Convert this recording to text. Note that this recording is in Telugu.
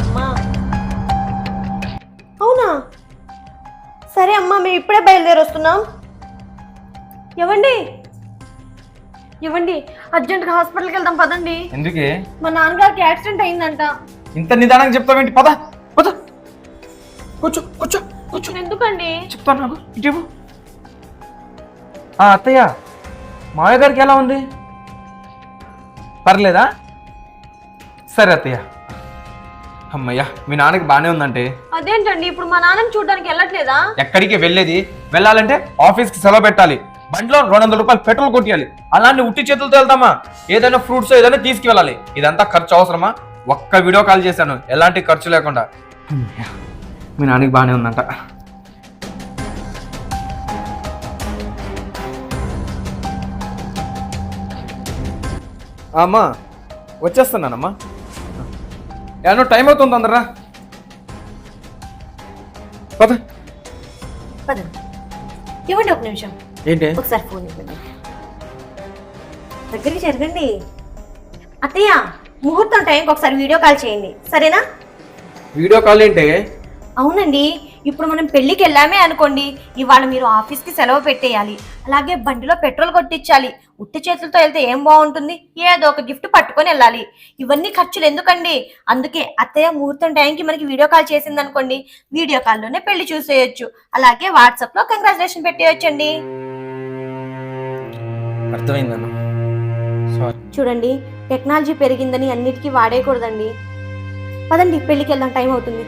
అమ్మా. అవునా? సరే అమ్మా మేము ఇప్పుడే బయలుదేరి వస్తున్నాం. ఇవ్వండి ఇవ్వండి అర్జెంట్గా హాస్పిటల్కి వెళ్దాం పదండి. ఎందుకే? మా నాన్నగారికి యాక్సిడెంట్ అయిందంట. ఇంత నిదానంగా చెప్తావేంటి పద పద. కూర్చో కూర్చో కూర్చో. ఎందుకండి? చెప్తాను నాకు ఇటు ఇవ్వు. ఆ అత్తయ్య మావయ్య గారికి ఎలా ఉంది? పర్లేదా? సరే అత్తయ్య. అమ్మయ్య మీ నాన్నకి బాగానే ఉందంటే? అదేంటండి ఇప్పుడు మా నాన్నని చూడడానికి వెళ్ళట్లేదా? ఎక్కడికి వెళ్ళేది? వెళ్ళాలంటే ఆఫీస్కి సెలవు పెట్టాలి. బండిలో రెండు వందల రూపాయలు పెట్రోల్ కొట్టియాలి. అలాంటి ఉట్టి చేతులతో వెళ్తామా? ఏదైనా ఫ్రూట్స్ ఏదైనా తీసుకువెళ్ళాలి. ఇదంతా ఖర్చు అవసరమా? ఒక్క వీడియో కాల్ చేశాను. ఎలాంటి ఖర్చు లేకుండా. మీ నాన్నకి బాగానే ఉందంట. అమ్మా వచ్చేస్తున్నానమ్మా. ఏమన్నా టైం అవుతుంది అందరా పద ఇవ్వండి ఒక నిమిషం ఏంటి ఒకసారి ఫోన్ ఇవ్వండి దగ్గరికి జరగండి అత్తయ్య ముహూర్తం టైంకి ఒకసారి వీడియో కాల్ చేయండి సరేనా వీడియో కాల్ ఏంటి అవునండి ఇప్పుడు మనం పెళ్ళికి వెళ్ళామే అనుకోండి ఇవాళ మీరు ఆఫీస్కి సెలవు పెట్టేయాలి అలాగే బండిలో పెట్రోల్ కొట్టించాలి ఉట్టి చేతులతో వెళ్తే ఏం బాగుంటుంది? ఏదో ఒక గిఫ్ట్ పట్టుకొని వెళ్ళాలి. ఇవన్నీ ఖర్చులు ఎందుకండి? అందుకే అత్తయ్య ముహూర్తం టైంకి మనకి వీడియో కాల్ చేసింది అనుకోండి వీడియో కాల్లోనే పెళ్ళి చూసేయొచ్చు. అలాగే వాట్సాప్లో కంగ్రాచులేషన్ పెట్టేయొచ్చండి. అర్థమైందన్న. సారీ చూడండి టెక్నాలజీ పెరిగిందని అన్నిటికీ వాడేయకూడదండి. పదండి పెళ్ళికి వెళ్దాం టైం అవుతుంది.